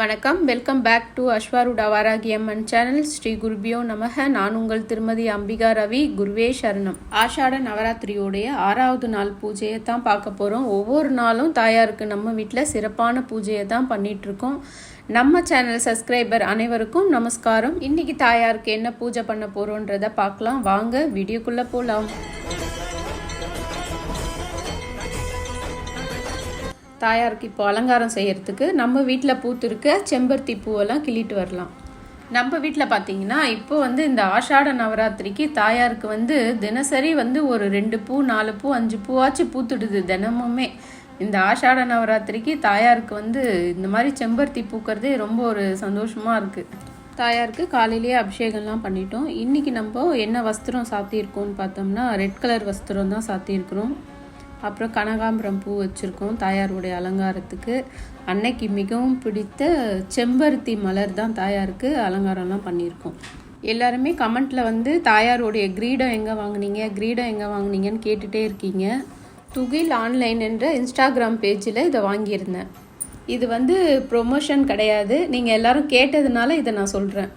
வணக்கம். Welcome back to அஸ்வாருடா Varahi Amman channel Sri குருபியோ நமக. நான் உங்கள் திருமதி அம்பிகா ரவி. குருவே சரணம். ஆஷாட நவராத்திரியோடைய ஆறாவது நாள் பூஜையை தான் பார்க்க போகிறோம் ஒவ்வொரு நாளும் தாயாருக்கு நம்ம வீட்டில் சிறப்பான பூஜையை தான் பண்ணிகிட்ருக்கோம் நம்ம சேனல் சப்ஸ்கிரைபர் அனைவருக்கும் நமஸ்காரம். இன்னைக்கு தாயாருக்கு என்ன பூஜை பண்ண போகிறோன்றத பார்க்கலாம். வாங்க வீடியோக்குள்ளே போகலாம் தாயாருக்கு இப்போ அலங்காரம் செய்கிறதுக்கு நம்ம வீட்டில் பூத்திருக்க செம்பருத்தி பூவெல்லாம் கிள்ளிட்டு வரலாம். நம்ம வீட்டில் பார்த்தீங்கன்னா இப்போ வந்து இந்த ஆஷாட நவராத்திரிக்கு தாயாருக்கு வந்து தினசரி வந்து ஒரு ரெண்டு பூ நாலு பூ அஞ்சு பூவாச்சும் பூத்துடுது தினமுமே. இந்த ஆஷாட நவராத்திரிக்கு தாயாருக்கு வந்து இந்த மாதிரி செம்பருத்தி பூக்கிறதே ரொம்ப ஒரு சந்தோஷமாக இருக்குது தாயாருக்கு காலையிலேயே அபிஷேகம்லாம் பண்ணிட்டோம். இன்றைக்கி நம்ம என்ன வஸ்திரம் சாத்தியிருக்கோம்னு பார்த்தோம்னா ரெட் கலர் வஸ்திரம் தான் சாத்தியிருக்கிறோம். அப்புறம் கனகாம்பரம் பூ வச்சுருக்கோம் தாயாருடைய அலங்காரத்துக்கு. அன்னைக்கு மிகவும் பிடித்த செம்பருத்தி மலர் தான் தாயாருக்கு அலங்காரம்லாம் பண்ணியிருக்கோம். எல்லாருமே கமெண்ட்டில் வந்து தாயாருடைய கிரீடம் எங்கே வாங்குனீங்க? கிரீடம் எங்கே வாங்குனீங்கன்னு கேட்டுகிட்டே இருக்கீங்க. துகில் ஆன்லைன் என்ற இன்ஸ்டாகிராம் பேஜில் இதை வாங்கியிருந்தேன். இது வந்து ப்ரொமோஷன் கிடையாது. நீங்கள் எல்லோரும் கேட்டதுனால இதை நான் சொல்கிறேன்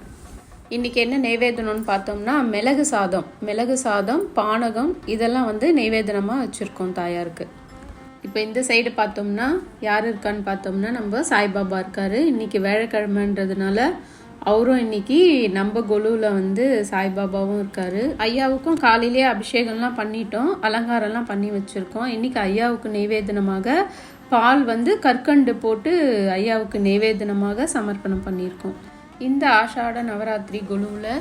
இன்றைக்கி என்ன நெய்வேதனம்னு பார்த்தோம்னா மிளகு சாதம் மிளகு சாதம் பானகம் இதெல்லாம் வந்து நெய்வேதனமாக வச்சுருக்கோம் தாயாருக்கு. இப்போ இந்த சைடு பார்த்தோம்னா யார் இருக்கான்னு பார்த்தோம்னா நம்ம சாய்பாபா இருக்கார். இன்றைக்கி வேலைக்கிழமைன்றதுனால அவரும் இன்னைக்கு நம்ம கொலுவில் வந்து சாய்பாபாவும் இருக்காரு. ஐயாவுக்கும் காலையிலேயே அபிஷேகம்லாம் பண்ணிட்டோம் அலங்காரம்லாம் பண்ணி வச்சுருக்கோம். இன்றைக்கி ஐயாவுக்கு நெய்வேதனமாக பால் வந்து கற்கண்டு போட்டு ஐயாவுக்கு நெய்வேதனமாக சமர்ப்பணம் பண்ணியிருக்கோம். இந்த ஆஷாட நவராத்திரி குழுவில்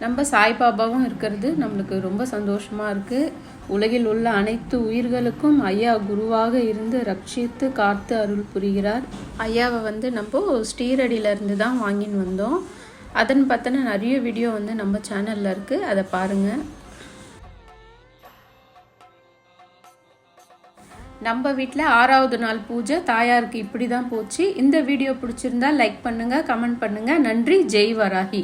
நம்ம சாய்பாபாவும் இருக்கிறது நம்மளுக்கு ரொம்ப சந்தோஷமாக இருக்குது உலகில் உள்ள அனைத்து உயிர்களுக்கும் ஐயா குருவாக இருந்து ரட்சித்து காத்து அருள் புரிகிறார். ஐயாவை வந்து நம்ம ஸ்ரீரடியிலேருந்து தான் வாங்கின்னு வந்தோம். அதன் பற்றின நிறைய வீடியோ வந்து நம்ம சேனலில் இருக்குது அதை பாருங்கள் நம்ம வீட்டில் ஆறாவது நாள் பூஜை தாயாருக்கு இப்படி தான் போச்சு. இந்த வீடியோ பிடிச்சிருந்தா லைக் பண்ணுங்கள் கமெண்ட் பண்ணுங்கள் நன்றி. ஜெய் வராகி.